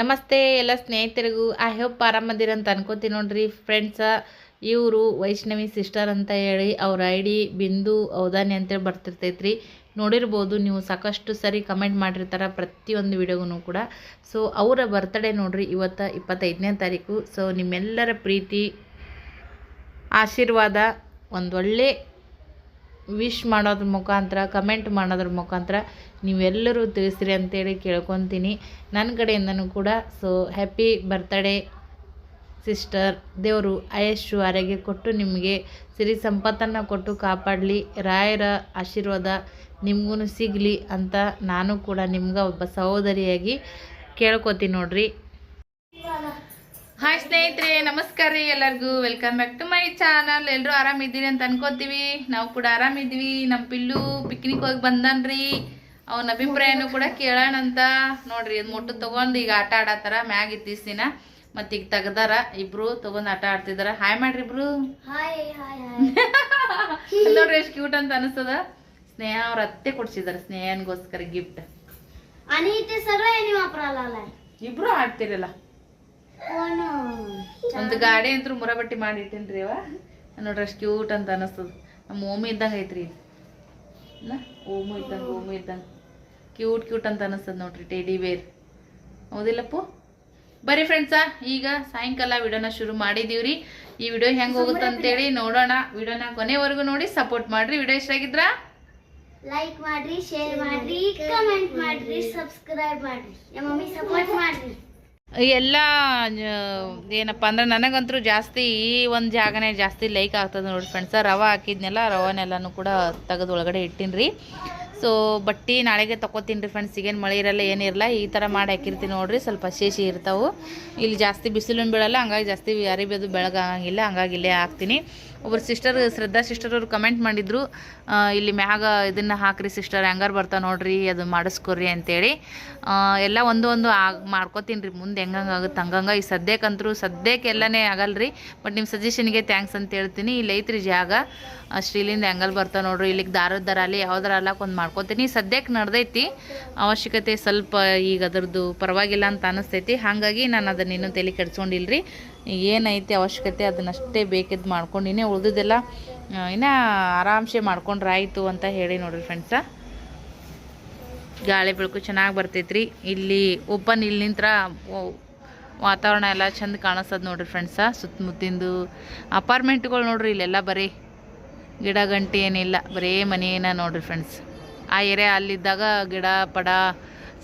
ನಮಸ್ತೆ ಎಲ್ಲ ಸ್ನೇಹಿತರಿಗೂ. ಐ ಹೋಪ್ ಆರಾಮದಿರ ಅಂತ ಅನ್ಕೋತೀನಿ ನೋಡ್ರಿ ಫ್ರೆಂಡ್ಸ ಇವರು ವೈಷ್ಣವಿ ಸಿಸ್ಟರ್ ಅಂತ ಹೇಳಿ ಅವ್ರ ಐ ಡಿ ಬಿಂದು ಔದಾನಿ ಅಂತೇಳಿ ಬರ್ತಿರ್ತೈತ್ರಿ. ನೋಡಿರ್ಬೋದು ನೀವು ಸಾಕಷ್ಟು ಸರಿ ಕಮೆಂಟ್ ಮಾಡಿರ್ತಾರೆ ಪ್ರತಿಯೊಂದು ವಿಡಿಯೋಗೂ ಕೂಡ. ಸೊ ಅವರ ಬರ್ತ್ಡೇ ನೋಡ್ರಿ ಇವತ್ತು ಇಪ್ಪತ್ತೈದನೇ ತಾರೀಕು. ಸೊ ನಿಮ್ಮೆಲ್ಲರ ಪ್ರೀತಿ, ಆಶೀರ್ವಾದ, ಒಂದೊಳ್ಳೆ ವಿಶ್ ಮಾಡೋದ್ರ ಮುಖಾಂತರ, ಕಮೆಂಟ್ ಮಾಡೋದ್ರ ಮುಖಾಂತರ ನೀವೆಲ್ಲರೂ ತಿಳಿಸ್ರಿ ಅಂತೇಳಿ ಕೇಳ್ಕೊತೀನಿ. ನನ್ನ ಕಡೆಯಿಂದನೂ ಕೂಡ ಸೊ ಹ್ಯಾಪಿ ಬರ್ತಡೇ ಸಿಸ್ಟರ್ ದೇವರು ಆಯಸ್ಸು ಆರೋಗ್ಯ ಕೊಟ್ಟು ನಿಮಗೆ ಸಿರಿ ಸಂಪತ್ತನ್ನು ಕೊಟ್ಟು ಕಾಪಾಡಲಿ, ರಾಯರ ಆಶೀರ್ವಾದ ನಿಮಗೂ ಸಿಗಲಿ ಅಂತ ನಾನು ಕೂಡ ನಿಮ್ಗೆ ಒಬ್ಬ ಸಹೋದರಿಯಾಗಿ ಕೇಳ್ಕೊತೀನಿ ನೋಡ್ರಿ. ಹಾಯ್ ಸ್ನೇಹಿತರೆ ನಮಸ್ಕಾರ ರೀ ಎಲ್ಲರಿಗೂ. Welcome back to my channel ಎಲ್ಲರೂ ಆರಾಮಿದ್ದೀರಿ ಅಂತ ಅನ್ಕೋತೀವಿ. ನಾವು ಕೂಡ ಆರಾಮಿದ್ವಿ ನಮ್ಮ ಪಿಲ್ಲು ಪಿಕ್ನಿಕ್ ಹೋಗಿ ಬಂದನ್ರಿ ಅವನ ಅಭಿಪ್ರಾಯನೂ ಕೂಡ ಕೇಳೋಣ ಅಂತ. ನೋಡ್ರಿ ಅದು ಮೊಟ್ಟು ತೊಗೊಂಡು ಈಗ ಆಟ ಆಡತ್ತಾರ ಮ್ಯಾಗ ಇತ್ತೀಸಿನ ಮತ್ತೆ ಈಗ ತೆಗ್ದಾರ. ಇಬ್ರು ತಗೊಂಡ್ ಆಟ ಆಡ್ತಿದಾರ. ಹಾಯ್ ಮಾಡ್ರಿ ಇಬ್ರು. ನೋಡ್ರಿ ಎಷ್ಟು ಕ್ಯೂಟ್ ಅಂತ ಅನಿಸ್ತದ. ಸ್ನೇಹ ಅವ್ರ ಅತ್ತೆ ಕೊಡ್ಸಿದಾರ. ಸ್ನೇಹನ್ಗೋಸ್ಕರ ಗಿಫ್ಟ್ ಇಬ್ರು ಆಡ್ತಿರಲ್ಲ. ಒಂದು ಗಾಡಿ ಅಂತೂ ಮುರಬಟ್ಟಿ ಮಾಡಿ ಇಟ್ಟಿನ್ರಿ ಅವ. ನೋಡ್ರಿ ಅಷ್ಟು ಕ್ಯೂಟ್ ಅಂತ ಅನಿಸ್ತದ. ನಮ್ಮ ಓಮಿ ಇದ್ದಂಗೆ ಐತ್ರಿ. ಓಮು ಇದ್ದಂಗೆ ಓಮು ಇದ್ದಂಗೆ. ಕ್ಯೂಟ್ ಕ್ಯೂಟ್ ಅಂತ ಅನಿಸ್ತದ ನೋಡ್ರಿ ಟೇಡಿ ಬೇರ್ ಹೌದಿಲ್ಲಪ್ಪು? ಬರೀ ಫ್ರೆಂಡ್ಸಾ ಈಗ ಸಾಯಂಕಾಲ ವಿಡಿಯೋನ ಶುರು ಮಾಡಿದೀವ್ರಿ. ಈ ವಿಡಿಯೋ ಹೆಂಗೆ ಹೋಗುತ್ತೆ ಅಂತೇಳಿ ನೋಡೋಣ. ವಿಡಿಯೋನ ಕೊನೆವರೆಗೂ ನೋಡಿ ಸಪೋರ್ಟ್ ಮಾಡ್ರಿ. ವಿಡಿಯೋ ಇಷ್ಟ ಆಗಿದ್ರ? ಲೈಕ್ ಮಾಡ್ರಿ ಶೇರ್ ಮಾಡ್ರಿ ಕಮೆಂಟ್ ಮಾಡ್ರಿ ಸಬ್ಸ್ಕ್ರೈಬ್ ಮಾಡ್ರಿ. ನಮ್ಮ ಮಮ್ಮಿ ಸಪೋರ್ಟ್ ಮಾಡ್ರಿ. ಎಲ್ಲ ಏನಪ್ಪ ಅಂದ್ರೆ ನನಗಂತೂ ಜಾಸ್ತಿ ಈ ಒಂದು ಜಾಗನೇ ಜಾಸ್ತಿ ಲೈಕ್ ಆಗ್ತದೆ ನೋಡಿ ಫ್ರೆಂಡ್ಸ ರವೆ ಹಾಕಿದ್ನೆಲ್ಲ, ರವನೆಲ್ಲನೂ ಕೂಡ ತೆಗೆದು ಒಳಗಡೆ ಇಟ್ಟಿನ್ರಿ. ಸೊ ಬಟ್ಟಿ ನಾಳೆಗೆ ತೊಗೋತೀನಿ ರೀ ಫ್ರೆಂಡ್ಸ್ ಈಗೇನು ಮಳೆ ಇರಲ್ಲ ಏನಿರಲ್ಲ ಈ ಥರ ಮಾಡಿ ಹಾಕಿರ್ತೀನಿ ನೋಡಿರಿ. ಸ್ವಲ್ಪ ಶೇಷಿ ಇರ್ತಾವೆ. ಇಲ್ಲಿ ಜಾಸ್ತಿ ಬಿಸಿಲು ಬೀಳಲ್ಲ, ಹಂಗಾಗಿ ಜಾಸ್ತಿ ಅರಿಬೇದು ಬೆಳಗಾಗಂಗಿಲ್ಲ ಹಂಗಾಗಿ ಇಲ್ಲೇ ಹಾಕ್ತೀನಿ. ಒಬ್ಬರು ಸಿಸ್ಟರ್ ಶ್ರದ್ಧಾ ಸಿಸ್ಟರ್ ಅವರು ಕಮೆಂಟ್ ಮಾಡಿದ್ರು ಇಲ್ಲಿ ಮ್ಯಾಗ ಇದನ್ನ ಹಾಕ್ರಿ ಸಿಸ್ಟರ್ ಹೆಂಗಾರು ಬರ್ತಾವ ನೋಡ್ರಿ, ಅದು ಮಾಡಿಸ್ಕೊರಿ ಅಂತೇಳಿ. ಎಲ್ಲ ಒಂದು ಒಂದು ಆಗ ಮಾಡ್ಕೋತೀನಿ ರೀ, ಮುಂದೆ ಹೆಂಗಂಗೆ ಆಗುತ್ತೆ ಹಂಗಂಗೆ ಈ ಸದ್ಯಕ್ಕಂತರೂ, ಸದ್ಯಕ್ಕೆ ಎಲ್ಲನೇ ಆಗಲ್ರಿ ಬಟ್ ನಿಮ್ಮ ಸಜೆಷನ್ಗೆ ಥ್ಯಾಂಕ್ಸ್ ಅಂತ ಹೇಳ್ತೀನಿ. ಇಲ್ಲಿ ಐತ್ರಿ ಜಾಗ. ಸ್ಟೀಲಿಂದ ಹೆಂಗಲ್ ಬರ್ತಾವೆ ನೋಡ್ರಿ, ಇಲ್ಲಿಗೆ ದಾರದ ದರ ಅಲ್ಲಿ, ಯಾವ್ದಾರ ಅಲ್ಲಕ್ಕೆ ಒಂದು ಮಾಡ್ಕೋತೀನಿ. ಸದ್ಯಕ್ಕೆ ನಡ್ದೈತಿ. ಅವಶ್ಯಕತೆ ಸ್ವಲ್ಪ ಈಗ ಅದರದ್ದು ಪರವಾಗಿಲ್ಲ ಅಂತ ಅನಿಸ್ತೈತಿ. ಹಾಗಾಗಿ ನಾನು ಅದನ್ನ ಇನ್ನೂ ತಲೆ ಕೆಡ್ಸ್ಕೊಂಡಿಲ್ರಿ. ಏನೈತಿ ಅವಶ್ಯಕತೆ ಅದನ್ನಷ್ಟೇ ಬೇಕಿದ್ದು ಮಾಡ್ಕೊಂಡು, ಇನ್ನೇ ಉಳಿದಿದ್ದೆಲ್ಲ ಇನ್ನ ಆರಾಮ್ಸೆ ಮಾಡ್ಕೊಂಡ್ರೆ ಆಯಿತು ಅಂತ ಹೇಳಿ ನೋಡಿರಿ ಫ್ರೆಂಡ್ಸ ಗಾಳಿ ಬೆಳಕು ಚೆನ್ನಾಗಿ ಬರ್ತೈತ್ರಿ. ಇಲ್ಲಿ ಓಪನ್ ಇಲ್ಲಿ ನಿಂತ್ರ ವಾತಾವರಣ ಎಲ್ಲ ಚಂದ ಕಾಣಿಸ್ತದ ನೋಡ್ರಿ ಫ್ರೆಂಡ್ಸ ಸುತ್ತಮುತ್ತಿಂದು ಅಪಾರ್ಟ್ಮೆಂಟ್ಗಳು ನೋಡ್ರಿ ಇಲ್ಲೆಲ್ಲ ಬರೀ ಗಿಡ ಗಂಟೆ ಏನಿಲ್ಲ, ಬರೀ ಮನೇನ ನೋಡ್ರಿ ಫ್ರೆಂಡ್ಸ್ ಆ ಏರಿಯಾ ಅಲ್ಲಿದ್ದಾಗ ಗಿಡ ಪಡ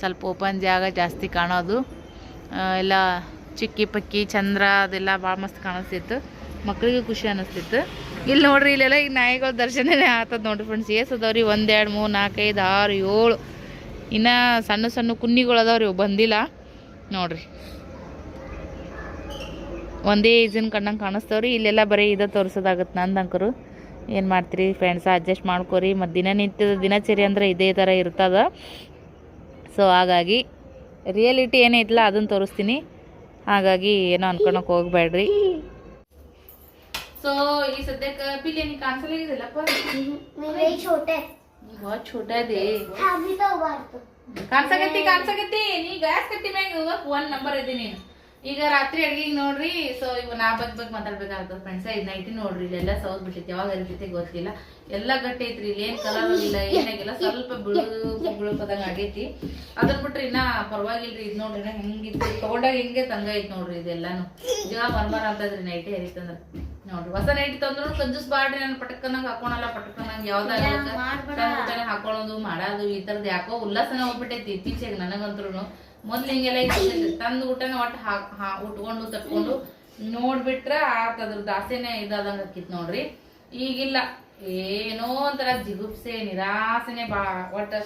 ಸ್ವಲ್ಪ ಓಪನ್ ಜಾಗ ಜಾಸ್ತಿ ಕಾಣೋದು. ಎಲ್ಲ ಚಿಕ್ಕಿ ಪಕ್ಕಿ, ಚಂದ್ರ ಅದೆಲ್ಲ ಭಾಳ ಮಸ್ತ್ ಕಾಣಿಸ್ತಿತ್ತು. ಮಕ್ಕಳಿಗೆ ಖುಷಿ ಅನಿಸ್ತಿತ್ತು ಇಲ್ಲಿ ನೋಡ್ರಿ, ಇಲ್ಲೆಲ್ಲ ಈಗ ನಾಯಿಗಳ ದರ್ಶನನೇ ಆಗ್ತದ ನೋಡ್ರಿ ಫ್ರೆಂಡ್ಸ್ ಏಸ್ ಒಂದು, ಎರಡು, ಮೂರು ನಾಲ್ಕೈದು ಆರು, ಏಳು. ಇನ್ನು ಸಣ್ಣ ಸಣ್ಣ ಕುನ್ನಿಗಳು ಅದಾವ್ರಿ ಬಂದಿಲ್ಲ. ನೋಡ್ರಿ. ಒಂದೇ ಈಜಿನ ಕಣ್ಣಂಗೆ ಕಾಣಿಸ್ತವ್ರಿ. ಇಲ್ಲೆಲ್ಲ ಬರೀ ಇದ ತೋರಿಸೋದಾಗತ್ತೆ ನಂದಂಕರು ಏನು ಮಾಡ್ತೀರಿ ಫ್ರೆಂಡ್ಸ ಅಡ್ಜಸ್ಟ್ ಮಾಡ್ಕೊರಿ. ಮತ್ತು ದಿನನಿತ್ಯದ ದಿನಚರಿ ಅಂದ್ರೆ ಇದೇ ಥರ ಇರ್ತದ. ಸೊ ಹಾಗಾಗಿ ರಿಯಾಲಿಟಿ ಏನೈತಲ್ಲ ಅದನ್ನು ತೋರಿಸ್ತೀನಿ. ಹಾಗಾಗಿ ಏನೋ ಅನ್ಕೊಳಕ್ ಹೋಗ್ಬೇಡ್ರಿ. ಸೊ ಈ ಸದ್ಯಕ್ಕೆ ಬಿರಿಯಾನಿ ಕಾಣಿಸಲಿಲ್ಲಪ್ಪ ಛೋಟ. ಇದೆ ಕಾಣಿಸಕತ್ತಿ ಕಾಣಿಸಕತ್ತಿ ನೀ ಗ್ಯಾಸ್ ಕಟ್ಟಿ ಮ್ಯಾಗ ಹೋಗಕ್ ಒಂದ್ ನಂಬರ್ ಇದೀನಿ ಈಗ ರಾತ್ರಿ ಅಡ್ಗಿಗೆ ನೋಡ್ರಿ ಸೊ ಇವ್ ನಾ ಬಗ್ ಬಗ್ಗೆ ಮಾತಾಡ್ಬೇಕಾಗ್ತದ ಫ್ರೆಂಡ್ಸ್ ಇದ್ ನೈಟಿ ನೋಡ್ರಿ ಇಲ್ಲೆಲ್ಲ ಸೌದ್ ಬಿಟ್ಟೈತಿ ಯಾವಾಗ ಇರ್ತೈತಿ ಗೊತ್ತಿಲ್ಲ. ಎಲ್ಲ ಗಟ್ಟಿ ಐತ್ರಿ ಇಲ್ಲಿ ಏನ್ ಕಲರ್ ಇಲ್ಲ ಏನಾಗಿಲ್ಲ ಸ್ವಲ್ಪ ಬಿಳು ಬಿಳುಪದಂಗ ಆಗೈತಿ. ಅದನ್ ಬಿಟ್ರಿ ಇನ್ನ ಪರವಾಗಿಲ್ರಿ ಇದ್ ನೋಡ್ರಿ ಹೆಂಗಿತ್ತು. ತಗೊಂಡಾಗ ಹೆಂಗೆ ತಂಗ ಐತಿ ನೋಡ್ರಿ ಇದೆಲ್ಲಾನು. ಜೀವ ಮರ್ಮರ ಅಂತದ್ರಿ ನೈಟಿ ಹರಿತಂದ್ರ. ನೋಡ್ರಿ ಹೊಸ ನೈಟಿ ತಂದ್ರು ಕಂಜೂಸ್ ಬಾಡ್ರಿ ನಾನು ಪಟಕ್ಕನಂಗ್ ಹಾಕೋಣಲ್ಲ ಪಟಕ್ಕನಂಗ್ ಯಾವ್ದಾಗ ಹಾಕೊಳೋದು ಹಾಕೊಳ್ಳೋದು ಮಾಡೋದು ಈ ತರದ್ ಯಾಕೋ ಉಲ್ಲಾಸನ ಹೋಗ್ಬಿಟ್ಟೈತಿ ಇತ್ತೀಚೆಗೆ ನನಗಂತ್ರು ಮೊದ್ಲು ಹಿಂಗೆಲ್ಲ ತಂದು ಊಟನ ಒಟ್ಟು ಹಾ ಉಟ್ಕೊಂಡು ತಕ್ಕೊಂಡು ನೋಡ್ಬಿಟ್ರೆ ಆತ ದಾಸೆನೆ ಇದಾದಂಗ ಆಕಿತ್ ನೋಡ್ರಿ. ಈಗಿಲ್ಲ. ಏನೋ ಒಂಥರ ಜಿಗುಪ್ಸೆ, ನಿರಾಸೆನೆ ಬಾ, ಒಟ್ಟು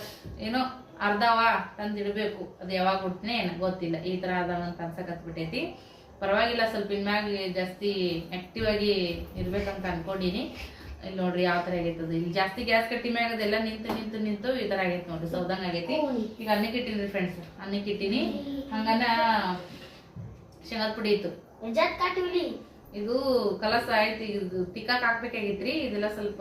ಏನೋ ಅರ್ಧವ ತಂದಿಡ್ಬೇಕು ಅದು ಯಾವಾಗ ಹುಟ್ನೆ ಏನ ಗೊತ್ತಿಲ್ಲ. ಈ ತರ ಅದಾವಂತ ಅನ್ಸಕತ್ಬಿಟ್ಟೈತಿ ಪರವಾಗಿಲ್ಲ, ಸ್ವಲ್ಪ ಇನ್ಮ್ಯಾಗ ಜಾಸ್ತಿ ಆಕ್ಟಿವ್ ಆಗಿ ಇರ್ಬೇಕಂತ ಅನ್ಕೊಂಡಿನಿ. ಇಲ್ಲಿ ನೋಡ್ರಿ ಯಾವ ತರ ಆಗೈತದ ಇಲ್ಲಿ ಜಾಸ್ತಿ ಗ್ಯಾಸ್ ಕಟ್ಟಿ ಮ್ಯಾಗದ ಎಲ್ಲ ನಿಂತು ನಿಂತು ನಿಂತು ಈ ತರ ಆಗೈತೆ ನೋಡ್ರಿ. ಸೌದಂಗ ಆಗೈತಿ. ಈಗ ಅನ್ನಕ್ಕೆ ಇಟ್ಟಿನಿ ಫ್ರೆಂಡ್ಸ್ ಅನ್ನಕ್ಕೆ ಇಟ್ಟಿನಿ. ಹಂಗನ ಶೇಂಗಾದ ಪುಡಿ ಇತ್ತು. ಇದು ಕಲಸ ಆಯ್ತು. ಇದು ತಿಕ್ಕಾಕ್ ಹಾಕ್ಬೇಕಾಗಿತ್ರಿ. ಇದೆಲ್ಲ ಸ್ವಲ್ಪ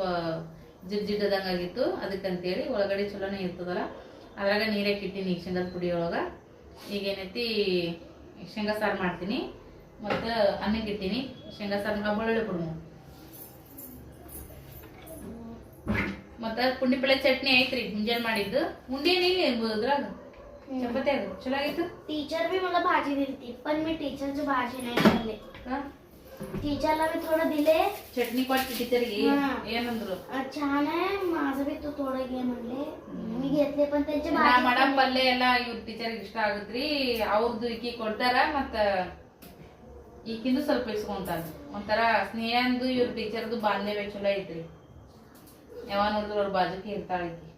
ಜಿಡ್ ಜಿಡ್ಡದಂಗ ಆಗಿತ್ತು. ಅದಕ್ಕಂತೇಳಿ ಒಳಗಡೆ ಚಲೋನೇ ಇರ್ತದಲ್ಲ. ಅದ್ರಾಗ ನೀರಾಗಿ ಇಟ್ಟಿನಿ ಈಗ ಶೇಂಗಾದ ಪುಡಿ ಒಳಗ. ಏನೈತಿ ಶೇಂಗಾ ಸಾರು ಮಾಡ್ತೀನಿ. ಮತ್ತು ಅನ್ನಕ್ಕೆ ಇಟ್ಟಿನಿ. ಶೇಂಗಾ ಸಾರು ಬೆಳ್ಳುಳ್ಳಿ ಕೊಡ್ಬೋದು ಮತ್ತು ಪುಂಡಿ ಪಲ್ಲೆ ಚಟ್ನಿ ಐತ್ರಿ ಮುಂಜಾನೆ ಮಾಡಿದ್ದು ಉಂಡಿ ಏನಿಲ್ಲ ಇದ್ರಾಗ ಚಪಾತಿ ಅದು ಚಲೋ ಆಗಿತ್ತು टीचर भी मला भाजी दिली पण मी टीचरची भाजी नाही खाल्ली ಹಾ? टीचरला मी थोडं दिले ಚಟ್ನಿ ಕೊಟ್ಟು ಟೀಚರ್ಗೆ ಹಾ. ಏನಂದ್ರು अं, छान आहे माझं बी तू थोडं घे म्हणले मी घेतले पण त्यांची ನಾ भाजी ಮಾಡೋ ಪಲ್ಯ ಎಲ್ಲ ಇವ್ರ ಟೀಚರ್ಗೆ ಇಷ್ಟ ಆಗುತ್ರಿ ಅವ್ರದ್ದು ಈಕಿ ಕೊಡ್ತಾರ ಮತ್ತ ಈಕಿಂದು ಸ್ವಲ್ಪ ಇಸ್ಕೊಂತಾರ ಒಂಥರ ಸ್ನೇಹಂದು ಇವ್ರ ಟೀಚರ್ದು ಬಾಂಧವ್ಯ ಚಲೋ ಐತ್ರಿ ಯಾವಾಗ ನೋಡಿದ್ರು ಅವ್ರ ಬಾಜುಕಿ ಇರ್ತಾಳ ಈಕಿ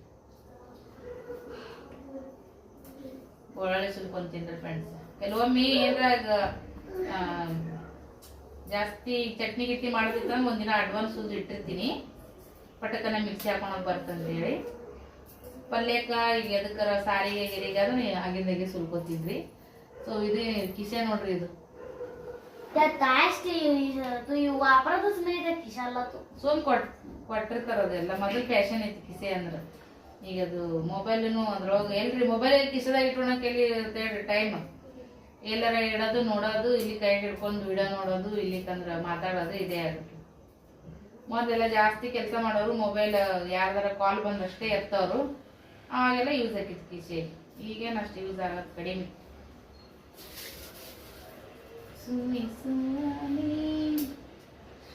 ಒಳ್ಳೊಳ್ಳೆ ತಿಂದ್ರೆ ಫ್ರೆಂಡ್ಸ್ ಕೆಲವೊಮ್ಮೆ ಏನ್ರಾಗ ಆ, ಜಾಸ್ತಿ ಚಟ್ನಿ ಗಿಟ್ಟಿ ಮಾಡೋದಿತ್ತಂದ್ರೆ ಒಂದಿನ ಅಡ್ವಾನ್ಸ್ ಸುಲ್ದು ಇಟ್ಟಿರ್ತೀನಿ. ಪಟಕನ ಮಿಕ್ಸಿ ಹಾಕೊಂಡು ಬರ್ತಂತೇಳಿ. ಪಲ್ಯಕ್ಕ ಈಗ ಎದಕ್ಕರ ಸಾರಿಗೆ ಗಿರಿಗೆ ಅದು ಆಗಿಂದಾಗೆ ಸುಲ್ಕೋತಿದ್ವಿ ಸೊ ಇದು ಕಿಸೆ ನೋಡ್ರಿ ಇದು. त्या ತಾಯ್ಸ್ ಇತ್ತು ಇವು ವಾಪರದಸ್ ಮೇಲೆ ಕಿಶಲ್ಲ ಸುಮ್ ಕೊಟ್ ಕೊಟ್ಟಿರ್ತಾರ ಅದೆಲ್ಲ ಮೊದಲು ಫ್ಯಾಷನ್ ಐತಿ ಕಿಸೆ ಅಂದ್ರೆ. ಈಗ ಅದು ಮೊಬೈಲ್ನು ಅದ್ರೊಳಗೆ ಎಲ್ರಿ ಮೊಬೈಲ್ ಎಲ್ಲಿ ಕಿಸದಾಗ ಇಟ್ಕೊಳಕ್ ಎಲ್ಲಿ ಇರ್ತೇಳ್ರಿ ಟೈಮ್ ಎಲ್ಲರ ಇಡೋದು, ನೋಡೋದು, ಇಲ್ಲಿ ಕೈ ಹಿಡ್ಕೊಂಡು ವಿಡಿಯೋ ನೋಡೋದು, ಇಲ್ಲಿಕಂದ್ರೆ ಮಾತಾಡೋದು ಇದೇ ಆಗುತ್ತೆ ಮೊದಲೆಲ್ಲ ಜಾಸ್ತಿ ಕೆಲಸ ಮಾಡೋರು ಮೊಬೈಲ್ ಯಾರ್ದಾರ ಕಾಲ್ ಬಂದಷ್ಟೇ ಎತ್ತವರು ಆವಾಗೆಲ್ಲ ಯೂಸ್ ಆಕಿತ್ತು ಕಿಸೆ. ಈಗೇನು ಅಷ್ಟು ಯೂಸ್ ಆಗೋದು ಕಡಿಮೆ.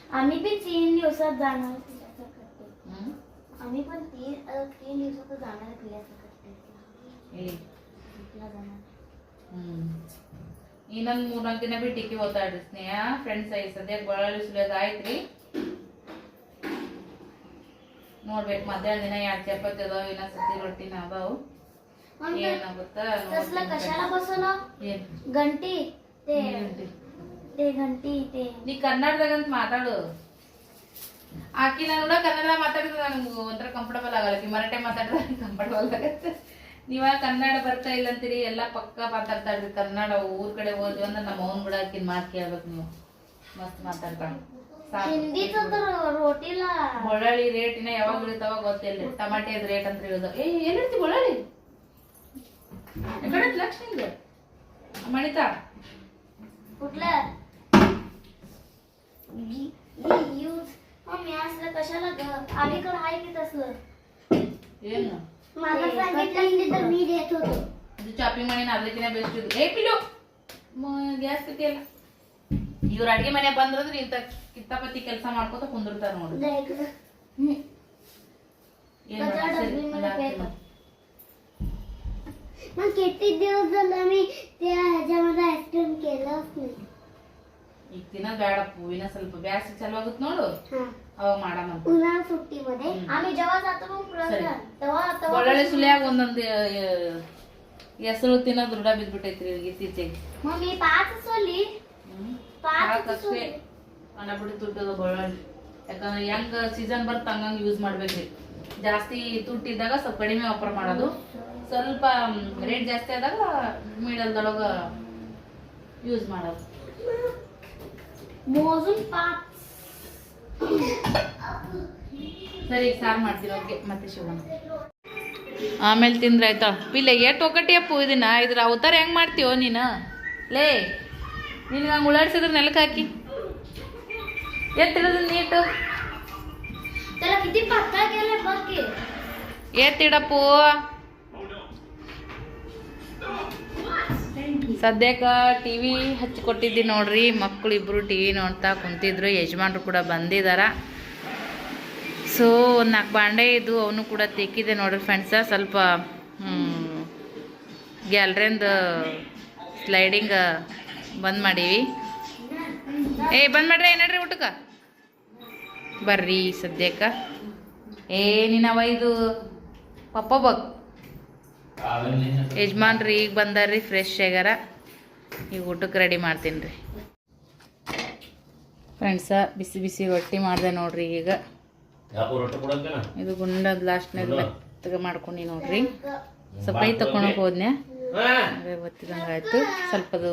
आम्ही बी तीन दिवसात जाणार क्रियाचं हम्म? आम्ही पण तीन अं, तीन दिवसात जाणार क्रियाचं ಇಲ್ಲಿ जाणार ಹ್ಮ್ ಇನ್ನೊಂದ್ ಮೂರ್ನಾಲ್ಕು ದಿನ ಬಿಟ್ಟು ಇಕ್ಕಿ ಓದ್ತಾಳ್ರಿ ಸ್ನೇಹ ಫ್ರೆಂಡ್ಸ್ ಐ ಸದ್ಯಕ್ಕೆ ಬಳ್ಳಾಳಿ ಸುಲಿಯೋದು ಆಯ್ತ್ರಿ ನೋಡ್ಬೇಕು ಮಧ್ಯಾಹ್ನ ದಿನ ಎರಡು ಚಪಾತಿ ಅದಾವ ಇನ್ನ ಸತಿ ರೊಟ್ಟಿನ ಅದಾವು मग ते- ಏನಾಗುತ್ತಾ तसलं कशाला बसवलं ಏನ್ ಗಂಟಿ ಇದೆ ನೀ ಕನ್ನಡದಾಗಂತ ಮಾತಾಡು. ಆಕಿ ನಾನು ಕನ್ನಡ ಮಾತಾಡಿದ್ರೆ ನನಗೆ ಒಂಥರ ಕಂಫರ್ಟಬಲ್ ಆಗಲ್ಲ. ಮರಾಠಿ ಮಾತಾಡಿದ್ರೆ ಕಂಫರ್ಟಬಲ್ ಆಗತ್ತೆ. ನೀವ ಕನ್ನಡ ಬರ್ತಾ ಇಲ್ಲ ಅಂತೀರಿ ಎಲ್ಲ ಪಕ್ಕ ಮಾತಾಡ್ತಾ ಇರ್ರಿ. ಕನ್ನಡ ಊರ್ ಕಡೆ ಹೋದ್ವಿ ಅಂದ್ರೆ ನಮ್ಮ ಅವನ್ ಬಿಡ ಆಕಿನ ಮಾತು ಕೇಳ್ಬೇಕು ನೀವು. ಮಸ್ತ್ ಮಾತಾಡ್ತಾಳೆ. ಹೊಳಳಿ ರೇಟಿನ ಯಾವಾಗ ಇಳಿತಾವ ಗೊತ್ತಿಲ್ಲ. ಟಮಾಟೆ ರೇಟ್ ಅಂತ ಹೇಳೋದು. ಏ ಏನ್ ಹೇಳ್ತಿ ಲಕ್ಷ್ಮಿ ಮಣಿತಾ? ಮಣಿತಾ कुठलं यूज मम्मी असलं कशाला ग अलीकडं आहे की तसलं ಏನು मला सांगितलं तर मी देत होतो ಇದು ಚಾಪಿ ಮಣಿನ ಅದಕ್ಕಿಂತ ಬೆಸ್ಟ್ ಇದು ಏ ಪಿಲು ಗ್ಯಾಸ್ ಕಟ್ಟಿಯಲ್ಲ ಇವ್ರ ಅಡ್ಗೆ ಮನೆ ಬಂದ್ರಂದ್ರೆ ಇಂಥ ಕಿತ್ತಾಪತಿ ಕೆಲಸ ಮಾಡ್ಕೋತ ಕುಂದಿರ್ತಾರ ನೋಡಿ जा इकडं. ಏನ್ ಕಚಡ ಮಾಡೋದು? ಸರಿ, ಡಬ್ಬಿನಲ್ಲಿ ಅಲ್ಲ ಹಾಕ್ತೀನಿ. paper. मग किती दिवस झालं मी त्या ह्याच्यामध्ये आईस्क्रीम केलंच नाही ಈಗ ತಿನ್ನೋದ್ ಬೇಡಪ್ಪ ಇನ್ನ ಸ್ವಲ್ಪ ಬ್ಯಾಸಿ ಚಲೋ ಆಗುತ್ತೆ ನೋಡು. ಅವಾಗ ಮಾಡಮ್ಮ ಸುಟ್ಟಿ ಮದೆ ಆಮೆ ಜವಾಜ್ ತವಾ ತವಾ ಒಳ್ಳೊಳ್ಳೆ ಸುಲಿಯಾಗ ಒಂದೊಂದು ಹೆಸರು ತಿನ್ನೋ ದೃಢ ಬಿದ್ಬಿಟ್ಟೈತ್ರಿ ಇತ್ತೀಚೆಗೆ. ಮಮ್ಮಿ ಪಾತ ಸೊಲ್ಲಿ ಪಾತಕ್ಕೆ ತುಟ್ಟದ ಬಳ್ಳೊಳ್ಳಿ ಯಾಕಂದ್ರೆ ಹೆಂಗ್ ಸೀಸನ್ ಬರ್ತ ಹಂಗಂಗ್ ಯೂಸ್ ಮಾಡ್ಬೇಕ್ರಿ. ಜಾಸ್ತಿ ತುಟ್ಟಿದ್ದಾಗ ಸ್ವಲ್ಪ ಕಡಿಮೆ ವಾಪರ್ ಮಾಡೋದು. ಸ್ವಲ್ಪ ರೇಟ್ ಜಾಸ್ತಿ ಆದಾಗ ಮೀಡಲ್ದೊಳಗ ಯೂಸ್ ಮಾಡೋದು. ಮೋಸನ್ ಪಾತ್ ಸರಿ ಸಾರು ಮಾಡ್ತೀರ ಓಕೆ ಮತ್ತೆ ಶಿವಣ್ಣ. ಆಮೇಲೆ ತಿಂದ್ರೆ ಆಯ್ತಾ? ಪಿಲ್ಲೆ ಎಷ್ಟು ಒಕ್ಕಟ್ಟಿಯಪ್ಪು ಇದನ್ನ. ಇದ್ರ ಅವತಾರ ಹೆಂಗ್ ಮಾಡ್ತೀವೋ ನೀನು? ಲೇ ನಿನ್ಗೆ ಹಂಗೆ ಉಳಾಡ್ಸಿದ್ರೆ ನೆಲಕ್ಕೆ ಹಾಕಿ. ಎತ್ತಿಡೋದು ನೀಟು. ಏತ್ ಎತ್ತಿಡಪ್ಪು ಸದ್ಯಕ್ಕೆ ಟಿ ವಿ ಕೊಟ್ಟಿದ್ದೀನಿ ನೋಡ್ರಿ ಮಕ್ಕಳು ಇಬ್ಬರು ಟಿ ವಿ ನೋಡ್ತಾ ಕುಂತಿದ್ರು, ಯಜಮಾನ್ರು ಕೂಡ ಬಂದಿದಾರ. ಸೊ ಒಂದು ನಾಲ್ಕು ಬಾಂಡೆ ಇದ್ದು ಅವನು ಕೂಡ ತೆಕ್ಕಿದೆ ನೋಡ್ರಿ ಫ್ರೆಂಡ್ಸ ಸ್ವಲ್ಪ ಗ್ಯಾಲ್ರಿಂದ ಸ್ಲೈಡಿಂಗ್ ಬಂದ್ ಮಾಡೀವಿ. ಏ, ಬಂದ್ ಮಾಡ್ರಿ ಏನಡ್ರಿ ಊಟಕ್ಕೆ. ಬರ್ರಿ ಸದ್ಯಕ್ಕೆ. ಏ ನಿನ್ನವ ಇದು ಪಪ್ಪ ಬಗ್ ಯಜಮಾನ್ರಿ ಈಗ ಬಂದಾರ್ರಿ ಫ್ರೆಶ್ ಆಗ್ಯಾರ. ಈಗ ಊಟಕ್ಕೆ ರೆಡಿ ಮಾಡ್ತೀನಿ ರೀ. ಫ್ರೆಂಡ್ಸ ಬಿಸಿ ಬಿಸಿ ರೊಟ್ಟಿ ಮಾಡಿದೆ ನೋಡ್ರಿ ಈಗ. ಯಾಕೋ ರೊಟ್ಟಿ ಕೊಡಂತೇನ ಇದು ಗುಂಡದ ಲಾಸ್ಟ್ನಾಗ ಮೆತ್ತಗೆ ಮಾಡ್ಕೊಂಡು ನೋಡ್ರಿ. ಸ್ವಲ್ಪ ಐ ತಕೊಂಡೋಗಿ ಹೋದ್ನೆ ಅದೇ ಒತ್ತಿದಂಗೆ ಆಯ್ತು. ಸ್ವಲ್ಪ ಅದು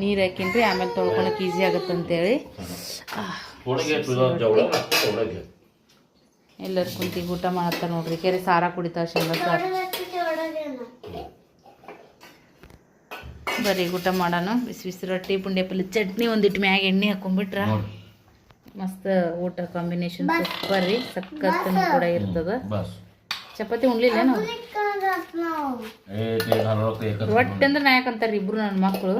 ನೀರು ಹಾಕಿನ್ರಿ ಆಮೇಲೆ ತೊಳ್ಕೊಳಕ್ಕೆ ಈಸಿ ಆಗುತ್ತೆ ಅಂತೇಳಿ ಎಲ್ಲರು ಕುಂತಿ ಊಟ ಮಾಡತ್ತ ನೋಡ್ರಿ. ಕೆರೆ ಸಾರ ಕುಡಿತಾರ ಶೇಂಗಾ ಸಾರು. ಬರ್ರಿ ಊಟ ಮಾಡೋಣ. ಬಿಸಿ ಬಿಸಿ ರೊಟ್ಟಿ ಪುಂಡಿ ಪಲ್ಲೆ ಚಟ್ನಿ ಒಂದಿಟ್ಟು ಮ್ಯಾಗ ಎಣ್ಣೆ ಹಾಕೊಂಡ್ಬಿಟ್ರ ಮಸ್ತ್ ಊಟ ಕಾಂಬಿನೇಷನ್ ಸೂಪರ್ ರೀ ಸಖತ್ ಕೂಡ ಇರ್ತದ. ಬಸ್ ಚಪಾತಿ ಉಣ್ಲಿಲ್ಲ ನಾವು ರೊಟ್ಟಿ ಅಂದ್ರೆ ನಾ ಯಾಕಂತಾರ ಇಬ್ರು ನನ್ನ ಮಕ್ಕಳು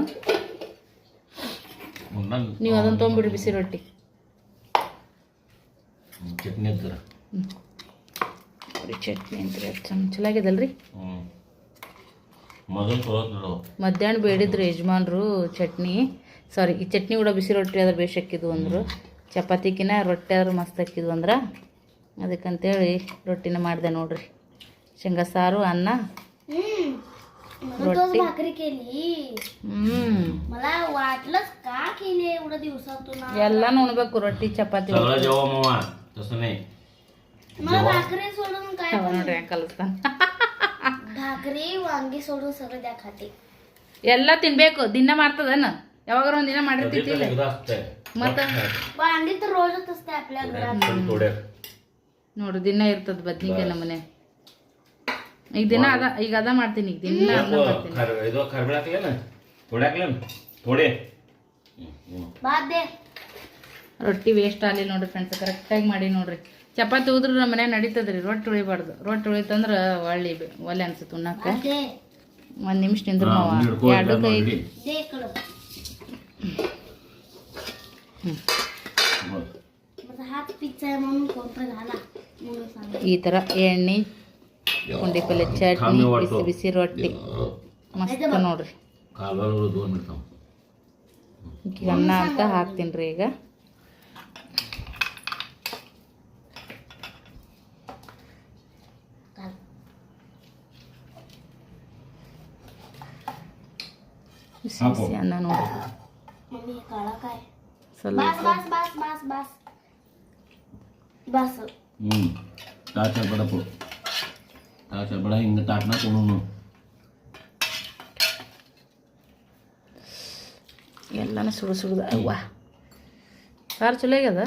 ನೀವು ಅದನ್ನ ತೊಗೊಂಬಿಡ್ರಿ ಬಿಸಿ ರೊಟ್ಟಿ. ಚಟ್ನಿ ಬರೀ ಚಟ್ನಿ ಅಂತ ಮೊದಲು ತೊಗೊಳ್ತಿದ್ರು ಮಧ್ಯಾಹ್ನ ಬೇಡಿದ್ರು ಯಜಮಾನ್ರು ಚಟ್ನಿ. ಸಾರಿ ಈ ಚಟ್ನಿ ಕೂಡ ಬಿಸಿ ರೊಟ್ಟಿ ಆದ್ರೆ ಬೇಷಕ್ಕಿದ್ವು ಅಂದರು. ಚಪಾತಿಕಿನ ರೊಟ್ಟಿ ಆದ್ರೆ ಮಸ್ತ್ ಹಾಕಿದ್ವು ಅಂದ್ರೆ ಅದಕ್ಕಂತೇಳಿ ರೊಟ್ಟಿನ ಮಾಡಿದೆ ನೋಡ್ರಿ. ಶೇಂಗಾ ಸಾರು ಅನ್ನ ರೊಟ್ಟಿ. ಹ್ಞೂ ಎಲ್ಲಾನು ಉಣ್ಬೇಕು ರೊಟ್ಟಿ ಚಪಾತಿ ನೋಡ್ರಿ भाकरी वांगी सोडून सगळं द्या खाते ಎಲ್ಲ ತಿನ್ಬೇಕು ದಿನ ಮಾಡ್ತದನ ಯಾವಾಗಾರ ಒಂದ್ ದಿನ कधी ಮಾಡಿರ್ತಿಲ್ಲ तर एकदा असतंय मग? वांगी तर रोजच असते आपल्या घरात पण थोड्या ನೋಡ್ರಿ ದಿನ ಇರ್ತದ ಬದ್ನಿಕಾಯಿ ನಮ್ಮನೆ ಈಗ ದಿನ ಅದ ಈಗ ಅದ ಮಾಡ್ತೀನಿ ಈಗ ದಿನ ಅದ ಮಾಡ್ತೀನಿ खर ಇದು खरबळे ಹಾಕ್ಲೆ ना थोडे ಹಾಕ್ಲೆ थोडे हम्म, हम्म. भात दे ರೊಟ್ಟಿ ವೇಸ್ಟ್ ಆಗಲಿಲ್ಲ ನೋಡ್ರಿ ಫ್ರೆಂಡ್ಸ್ ಕರೆಕ್ಟಾಗಿ ಮಾಡಿ ನೋಡ್ರಿ ಚಪಾತಿ ಉದ್ರ ನಮ್ಮ ಮನ್ಯಾಗ ನಡೀತದ್ರಿ ರೊಟ್ಟಿ ಉಳಿಬಾರ್ದು. ರೊಟ್ಟಿ ಉಳಿತಂದ್ರ ಒಳ್ಳಿ ಒಲೆ ಅನ್ಸುತ್ತೆ ಉಣ್ಣಕ್ಕ ಒಂದು ನಿಮಿಷ ನಿಂದ್ರ ಎರಡು ಕೈ ಈ ತರ ಎಣ್ಣೆ ಪುಂಡಿ ಪಲ್ಲೆ ಚಟ್ನಿ ಬಿಸಿ ಬಿಸಿ ರೊಟ್ಟಿ. ಮಸ್ತ್ ನೋಡ್ರಿ. ಅನ್ನ ಅಂತ ಹಾಕ್ತೀನಿ ರೀ ಈಗ. ಅನ್ನ ಎಲ್ಲಾನು ಸುಡು ಸುಡುದ ಅವ್ವ. ಚಲೋ ಆಗ್ಯದ?